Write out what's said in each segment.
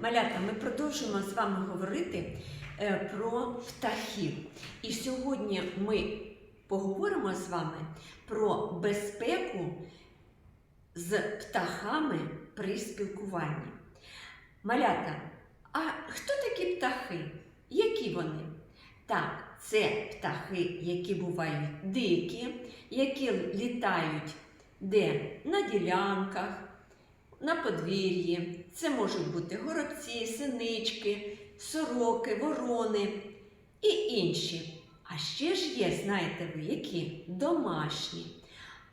Малята, ми продовжуємо з вами говорити е, про птахів. І сьогодні ми поговоримо з вами про безпеку з птахами при спілкуванні. Малята, а хто такі птахи? Які вони? Так, це птахи, які бувають дикі, які літають де на ділянках, на подвір'ї. Це можуть бути горобці, синички, сороки, ворони і інші. А ще ж є, знаєте ви, які домашні.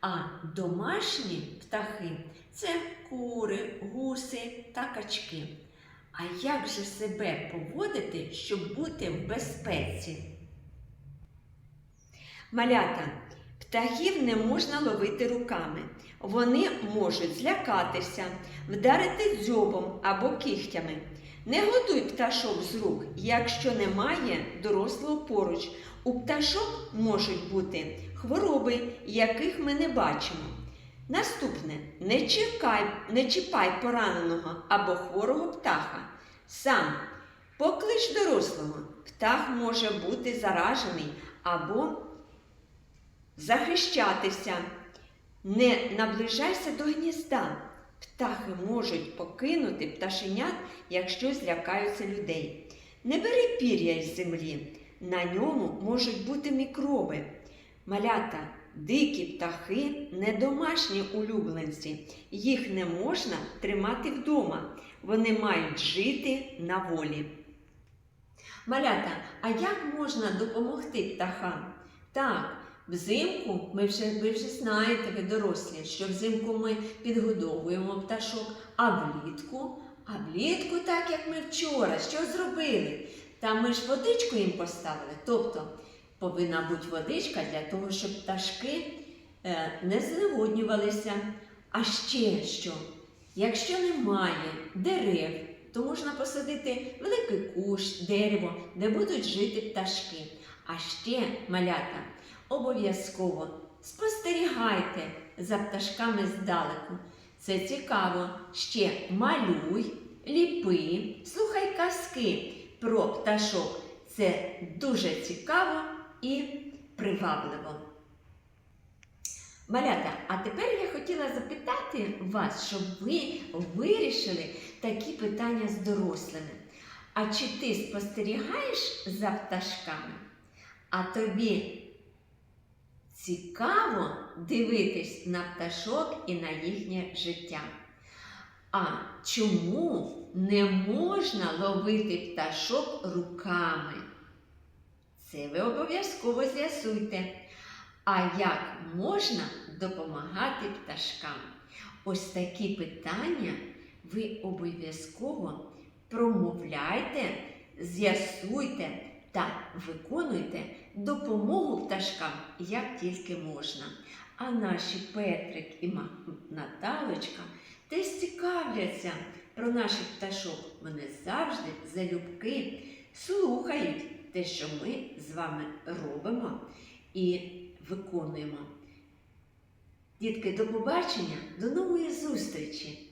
А домашні птахи це кури, гуси та качки. А як же себе поводити, щоб бути в безпеці? Малята, птахів не можна ловити руками. Вони можуть злякатися, вдарити дзьобом або кігтями. Не готуй пташок з рук, якщо немає дорослого поруч. У пташок можуть бути хвороби, яких ми не бачимо. Наступне не чекай, не чіпай пораненого або хворого птаха. Сам поклич дорослого. Птах може бути заражений або захищатися. Не наближайся до гнізда. Птахи можуть покинути пташенят, якщо злякаються людей. Не бери пір'я з землі, на ньому можуть бути мікроби. Малята, дикі птахи не домашні улюбленці. Їх не можна тримати вдома. Вони мають жити на волі. Малята, а як можна допомогти птахам? Так, взимку ми вже, ви вже знаєте, ви дорослі, що взимку ми підгодовуємо пташок, а влітку, а влітку, так як ми вчора, що зробили? Там ми ж водичку їм поставили. Тобто повинна бути водичка для того, щоб пташки е, не зневоднювалися. А ще що? Якщо немає дерев, то можна посадити великий кущ, дерево, де будуть жити пташки. А ще, малята, обов'язково спостерігайте за пташками здалеку. Це цікаво. Ще малюй, ліпи, слухай казки про пташок. Це дуже цікаво і привабливо. Малята, а тепер я хотіла запитати вас, щоб ви вирішили такі питання з дорослими. А чи ти спостерігаєш за пташками? А тобі цікаво дивитись на пташок і на їхнє життя? А чому не можна ловити пташок руками? Це ви обов'язково з'ясуйте. А як можна допомагати пташкам? Ось такі питання ви обов'язково промовляйте, з'ясуйте та виконуйте допомогу пташкам як тільки можна. А наші Петрик і Наталочка теж цікавляться про наших пташок. Вони завжди залюбки слухають те, що ми з вами робимо і виконуємо. Дітки, до побачення, до нової зустрічі!